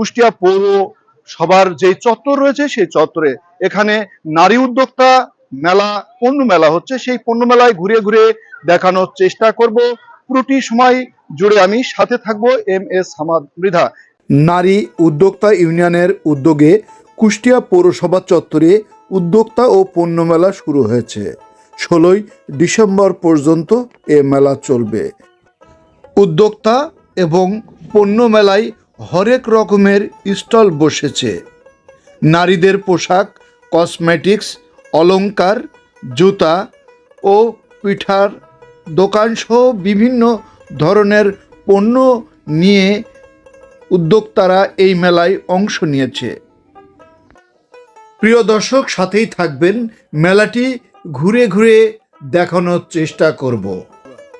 কুষ্টিয়া পৌর সবার যে চত্বর রয়েছে, সেই চত্বরে এখানে নারী উদ্যোক্তা মেলা, পণ্য মেলা হচ্ছে। সেই পণ্য মেলায় ঘুরে ঘুরে দেখানোর চেষ্টা করব। পুরোটি সময় জুড়ে আমি সাথে থাকব এম এস হামাদ মৃধা। নারী উদ্যোক্তা ইউনিয়নের উদ্যোগে কুষ্টিয়া পৌরসভা চত্বরে উদ্যোক্তা ও পণ্য মেলা শুরু হয়েছে। ষোলোই ডিসেম্বর পর্যন্ত এ মেলা চলবে। উদ্যোক্তা এবং পণ্য মেলায় হরেক রকমের স্টল বসেছে। নারীদের পোশাক, কসমেটিক্স, অলংকার, জুতা ও পিঠার দোকানসহ বিভিন্ন ধরনের পণ্য নিয়ে উদ্যোক্তারা এই মেলায় অংশ নিয়েছে। প্রিয় দর্শক, সাথেই থাকবেন। মেলাটি ঘুরে ঘুরে দেখানোর চেষ্টা করব।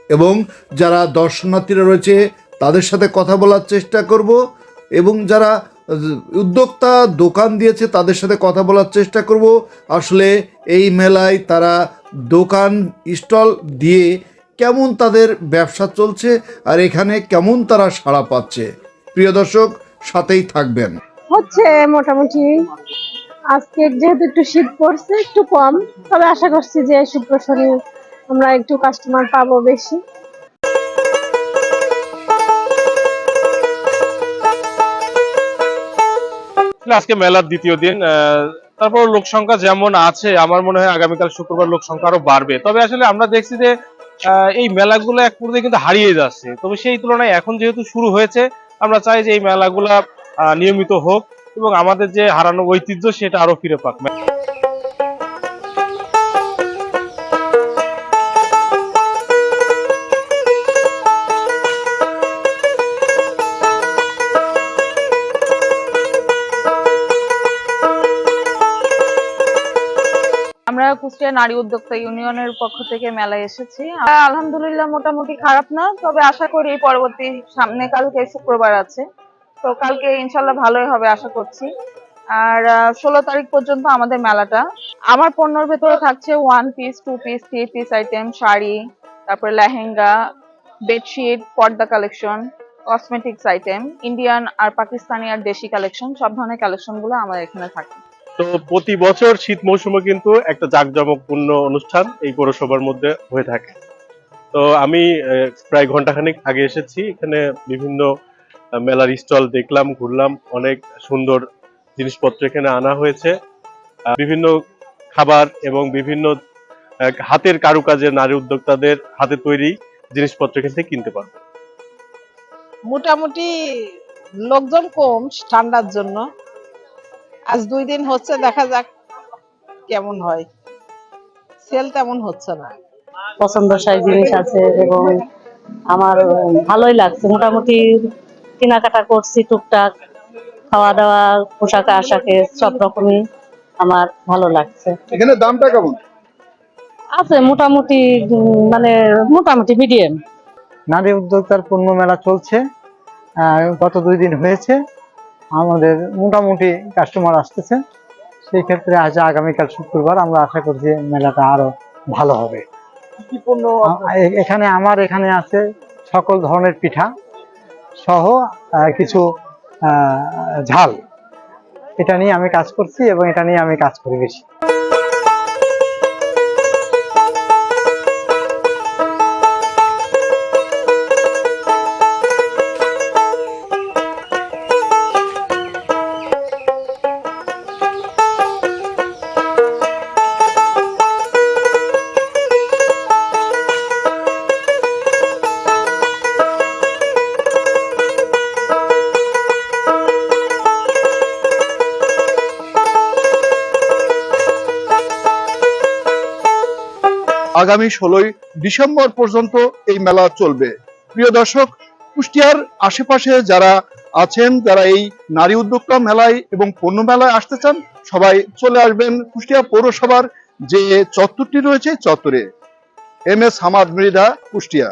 এবং যারা দর্শনার্থীরা রয়েছে তাদের সাথে কথা বলার চেষ্টা করব এবং যারা উদ্যোক্তা দোকান দিয়েছে তাদের সাথে কথা বলার চেষ্টা করব। আসলে এই মেলায় তারা দোকান, স্টল দিয়ে কেমন তাদের ব্যবসা চলছে আর এখানে কেমন তারা সাড়া পাচ্ছে। প্রিয় দর্শক, সাথেই থাকবেন। হচ্ছে মোটামুটি। আজকে যেহেতু একটু শীত পড়ছে, একটু কম। তবে আশা করছি যে শুক্র শনি আমরা একটু কাস্টমার পাবো বেশি। আজকে মেলার দ্বিতীয় দিন তারপর লোক সংখ্যা যেমন আছে, আমার মনে হয় আগামীকাল শুক্রবার লোক সংখ্যা আরও বাড়বে। তবে আসলে আমরা দেখছি যে এই মেলাগুলো এক পর্যায়ে কিন্তু হারিয়ে যাচ্ছে। তবে সেই তুলনায় এখন যেহেতু শুরু হয়েছে, আমরা চাই যে এই মেলাগুলা নিয়মিত হোক এবং আমাদের যে হারানো ঐতিহ্য সেটা আরও ফিরে পাক। আমরা কুষ্টিয়া নারী উদ্যোক্তা ইউনিয়নের পক্ষ থেকে মেলায় এসেছি। আলহামদুলিল্লাহ মোটামুটি খারাপ না, তবে আশা করি পরবর্তী সামনে কালকে শুক্রবার আছে। তো কালকে ইনশাল্লাহ ভালোই হবে আশা করছি। আর ষোলো তারিখ পর্যন্ত আমাদের মেলাটা। আমার পণ্যর ভেতরে থাকছে one piece two piece three piece item sari, তারপরে লেহেঙ্গা বেডশিট পর্দা কালেকশন কসমেটিক্স আইটেম ইন্ডিয়ান আর পাকিস্তানি আর দেশি কালেকশন সব ধরনের কালেকশনগুলো আমাদের এখানে থাকে। তো প্রতি বছর শীত মৌসুমে কিন্তু একটা জাঁকজমকপূর্ণ অনুষ্ঠান এই পৌরসভার মধ্যে হয়ে থাকে। তো আমি প্রায় ঘন্টাখানেক আগে এসেছি, এখানে বিভিন্ন মেলার স্টল দেখলাম, ঘুরলাম, অনেক সুন্দর জিনিসপত্র এখানে আনা হয়েছে। বিভিন্ন খাবার এবং বিভিন্ন হাতের কারুকাজের নারী উদ্যোক্তাদের হাতে তৈরি জিনিসপত্র এখান থেকে কিনতে পারবে। মোটামুটি লোকজন কম, ঠান্ডার জন্য। আজ দুই দিন হচ্ছে দেখা যাক কেমন হয়। সেল তেমন হচ্ছে না। পছন্দসই জিনিস আছে এবং আমার ভালোই লাগছে। মোটামুটি কেনাকাটা করছি টুকটাক। খাওয়া দাওয়া পোশাক আশাকে সব রকমই আমার ভালো লাগছে। এখানে দামটা কেমন? আছে মোটামুটি মানে মোটামুটি মিডিয়াম নারী উদ্যোক্তার পণ্য মেলা চলছে। গত দুই দিন হয়েছে। আমাদের মোটামুটি কাস্টমার আসতেছে। সেই ক্ষেত্রে আজ আগামীকাল শুক্রবার আমরা আশা করছি মেলাটা আরও ভালো হবে। এখানে আমার এখানে আছে সকল ধরনের পিঠা সহ কিছু ঝাল। এটা নিয়ে আমি কাজ করছি এবং এটা নিয়ে আমি কাজ করি বেশি। আগামী ষোলোই ডিসেম্বর পর্যন্ত এই মেলা চলবে। প্রিয় দর্শক, কুষ্টিয়ার আশেপাশে যারা আছেন, যারা এই নারী উদ্যোক্তা মেলায় এবং পণ্য মেলায় আসতে চান, সবাই চলে আসবেন কুষ্টিয়া পৌরসভার যে চত্বরটি রয়েছে, চত্বরে। M S Hamad Mridha, Kushtia.